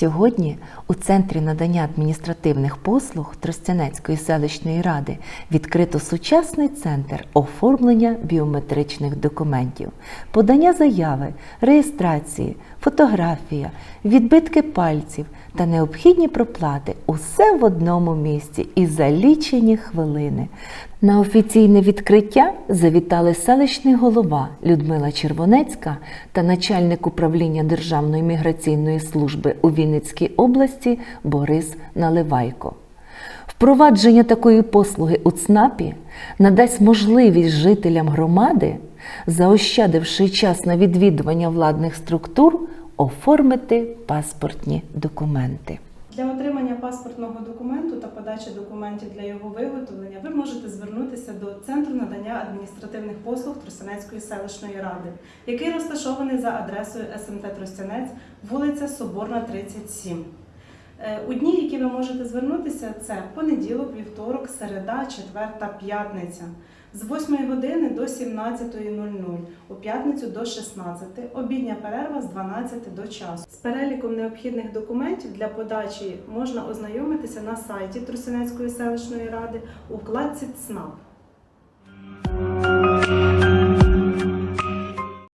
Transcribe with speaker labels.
Speaker 1: Сьогодні у Центрі надання адміністративних послуг Тростянецької селищної ради відкрито сучасний центр оформлення біометричних документів, подання заяви, реєстрації, фотографія, відбитки пальців та необхідні проплати усе в одному місці і за лічені хвилини. На офіційне відкриття завітали селищний голова Людмила Червонецька та начальник управління Державної міграційної служби у Вінницькій області Борис Наливайко. Впровадження такої послуги у ЦНАПі надасть можливість жителям громади, заощадивши час на відвідування владних структур, оформити паспортні документи.
Speaker 2: Для отримання паспортного документу та подачі документів для його виготовлення ви можете звернутися до Центру надання адміністративних послуг Тростянецької селищної ради, який розташований за адресою СМТ Тростянець, вулиця Соборна, 37. Е, У дні, які ви можете звернутися, це понеділок, вівторок, середа, четвер та п'ятниця. З 8 години до 17.00, у п'ятницю до 16, обідня перерва з 12 до часу. З переліком необхідних документів для подачі можна ознайомитися на сайті Тростянецької селищної ради у вкладці ЦНАП.